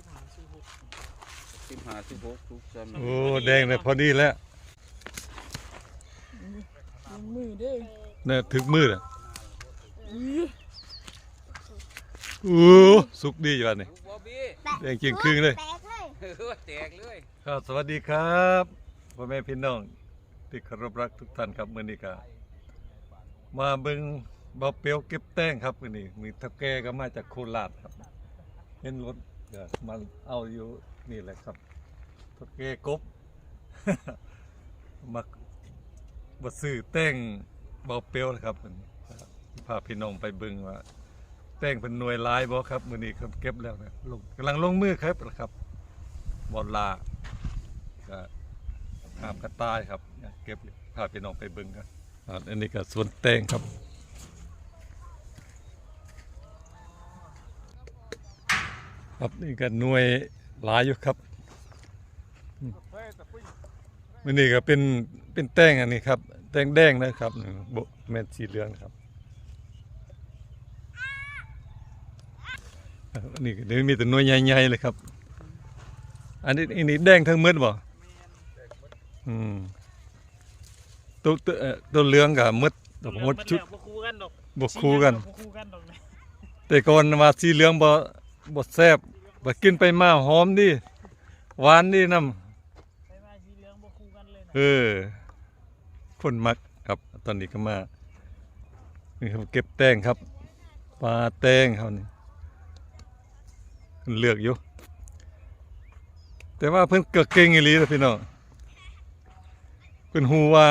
สิบห้าสิบหกสิบห้าสิบหกทุกจำโอ้แดงเลยพอดีแล้วลงมือเด้อเนี่ยถึกมือเลยอื้อโอ้สุกดีอยู่วันนี้ลูกบอบบี้แดงจริงครึ่งเลยแตกเลยเออแตกเลยครับสวัสดีครับพ่อแม่พี่น้องที่เคารพรักทุกท่านครับมื้อนี้ก็มาเบิ่งเบาเปียวเก็บแต้งครับมื้อนี้มีทับแกก็มาจากโคราชครับเห็นรถ ก็มาเอาอยู่นี่แหละครับทับแกกบมาบ่ซื้อแต้งเบาเปียวนะครับพาพี่น้องไปบิ่งว่าแต้งเป็นหน่วยลายบ่ครับมือนี้ครับเก็บแล้วนะลงกำลังลงมือครับนะครับบอลลาก็ห้ามกระต่ายครับ เก็บพาพี่น้องไปบิ่งกันอันนี้ก็สวนแตงครับ ครับนี่ก็หน่วยหลายอยู่ครับอืมอันนี้ก็เป็นเป็นแตงอันนี้ครับ แตงแดงนะครับโบแม่นสีเหลืองครับอันนี้ก็เดี๋ยวมีแต่หน่วยใหญ่ๆเลยครับ อันนี้อันนี้แดงทั้งหมดบ่อืมตัวตัวเอ่อตัวเหลืองกับมดดอกมดชุดบ่คู่กันดอกบ่คู่กันบ่คู่กันดอกนะแต่ก่อนว่าสีเหลืองบ่บ่แซ่บ บ่กินไปมาหอมดีหวานดีนํไปมาสีเหลืองบ่คู่กันเลยนะเออ คนมักครับ ตอนนี้ก็มานี่ครับเก็บแตงครับปลาแตงเขานี่เพิ่นเลือกอยู่ แต่ว่าเพิ่นก็เก่งอีหลีเด้อพี่น้องเพิ่นฮู้ว่า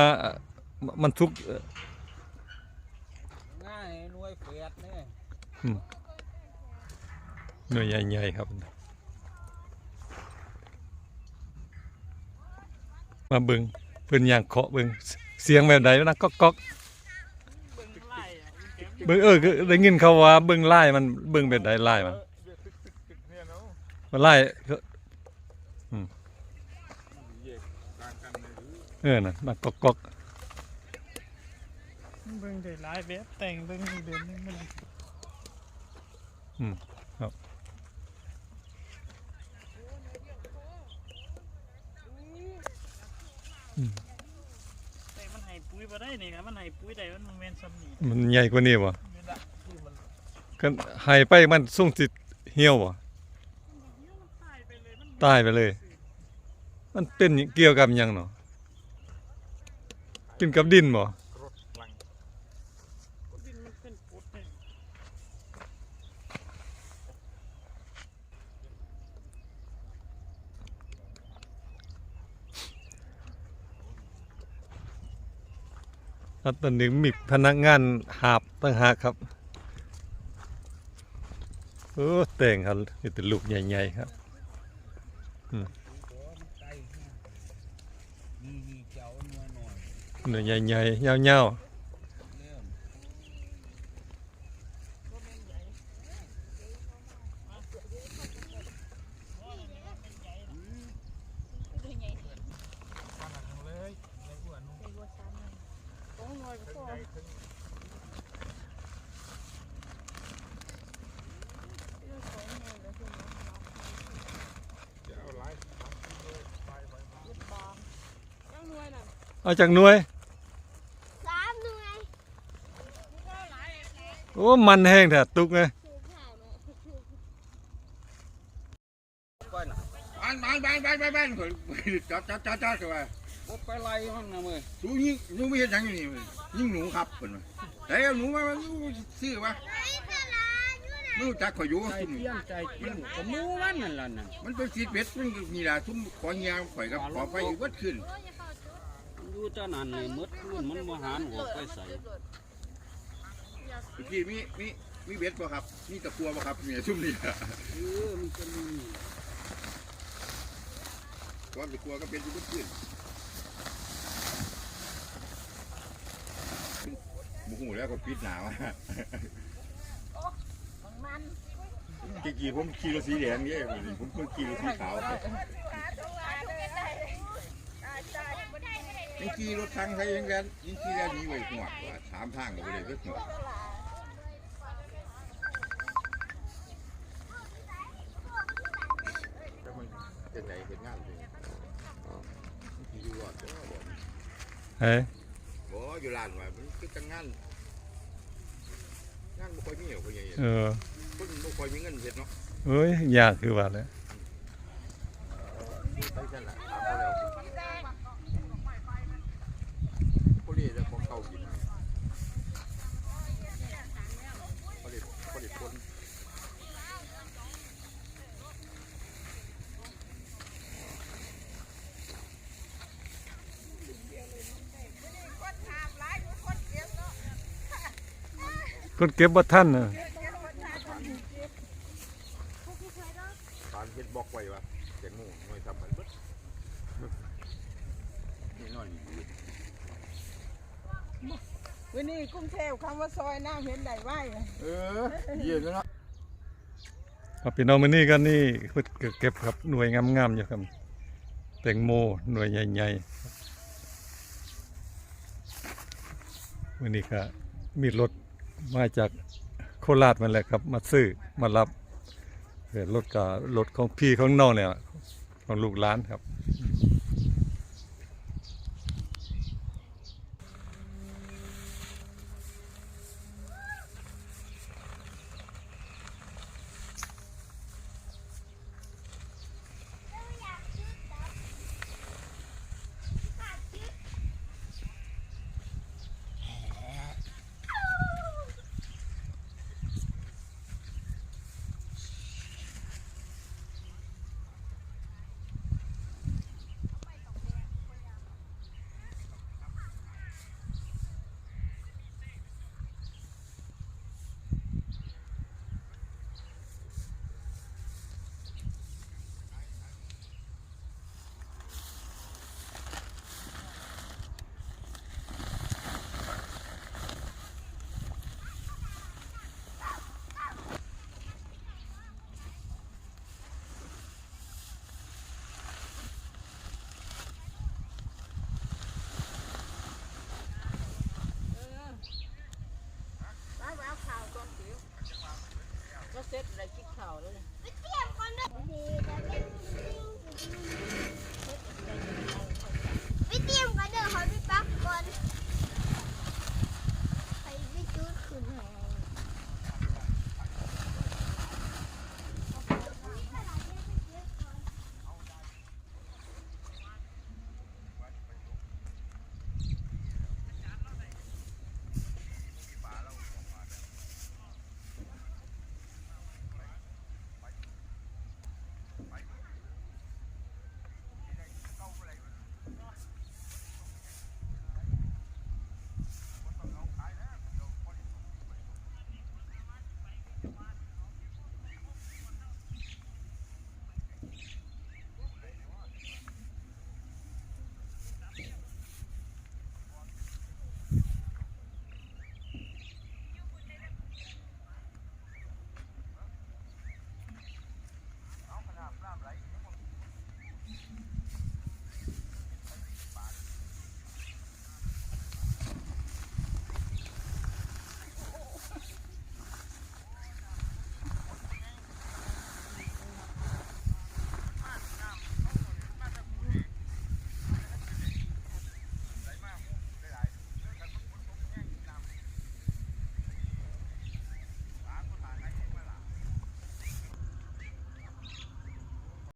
มันทุก ง่ายหน่วยเฟียดเนี่ย หน่วยใหญ่ๆครับ มาเบิ่งเพิ่นย่างเคาะเบิ่งเสียงแบบใดนะก๊อกก๊อกเบิ่งไล่อะอีแก้มเบิ่งเออคือได้ยินเขาว่าเบิ่งลายมันเบิ่งแบบใดลายมันมันลายคือเออน่ะมันก๊อกก๊อกเบิ่งได้หลายแบบแต่งเบิ่งเดือนหนึงมันอืมครับ แต่มันให้ปุ๋ยบ่ได้นี่ครับมันให้ปุ๋ยได้มันบ่แม่นซ้ำนี่มันใหญ่กว่านี้บ่เวลาคือมันกันให้ไปมันส่งสิเหี่ยวบ่ตายไปเลยมันตายไปเลย มันเป็นเกี่ยวกับหยังเนาะกินกับดินบ่ ดินมันเป็นกรดเนี่ย แล้วตอนนี้มีพนักงานหาบตั้งหากครับโอ้แต่งครับมีแต่ลูกใหญ่ๆครับมีมีเจ้าหน่วยหน่อยหน่วยใหญ่ๆยาว เริ่ม ๆเอาจากหน่วย สามหน่วย โอ้มันแห้งแท้ตุกเลย ถูกข่าวเนาะ ก้อยน่ะ บ้านบ้านบ้านบ้าน บ้านบ้านข่อยจับจับจับจับเข้าไปบ่ไปไล่มันนะมึงสูยิงหนูไม่เห็นหยังอยู่นี่เว้ยยิงหนูครับเพิ่นว่าแต่เอาหนูมาหนูซื้อมาไม่รู้จักข่อยอยู่ใจซุ่มเที่ยงใจจริงก็หมูมันนั่นล่ะน่ะมันเป็นสีเบ็ดมันนี่ล่ะซุ่มขอเงียข่อยกับขอไฟอยู่เบิดขึ้น อยู่เท่านั้นเลยหมดคืนมันบ่หานหัวไปใส่เมื่อกี้มีมีมีเบ็ดบ่ครับ มีตะกัวบ่ครับเนี่ยซุ่มนี่ล่ะเออมันจะมีความตะกัวก็เป็นอยู่เบิดขึ้นบุหูแล้วก็ปิดหนาวอะมันกี่ผมขี่รถสีแดงเนี่ยผมเพิ่งขี่รถสีขาว ยิงขี่รถทางใส่ยังแลยิงขี่แล้วหนีไว้หัวว่าสามทางก็บ่ได้เวแล้วมันเป็หยมอ้อบ่ฮ้ยบ่อยู่ร้านว่ะมันคือจังงานงานบ่ค่อยมีหรอกพ่อใหญ่เออคนบ่ค่อยมีเงินเฮ็ดเนาะเฮ้ยยากคือว่าเล้ไปซั่นล่ะเขาแล้ว คนเก็บบ่ทันน่ะปานเฮ็ดบอกไว้ว่าแตงโมหน่วยทำมันเบิดนี่น้อยนี่ดีวันนี้กรุงเทพคำว่าซอยน้ำเห็นได้ไหวอะเออเยี่ยมแล้วเนาะครับพี่น้องมื้อนี้ก็นี่เพิ่นก็เก็บครับหน่วยงามๆอยู่ครับแตงโมหน่วยใหญ่ๆมื้อนี้ก็มีรถ มาจากโคราชมาแหละครับ มาซื้อมารับรถก็รถของพี่ของน้องเนี่ยของลูกหลานครับ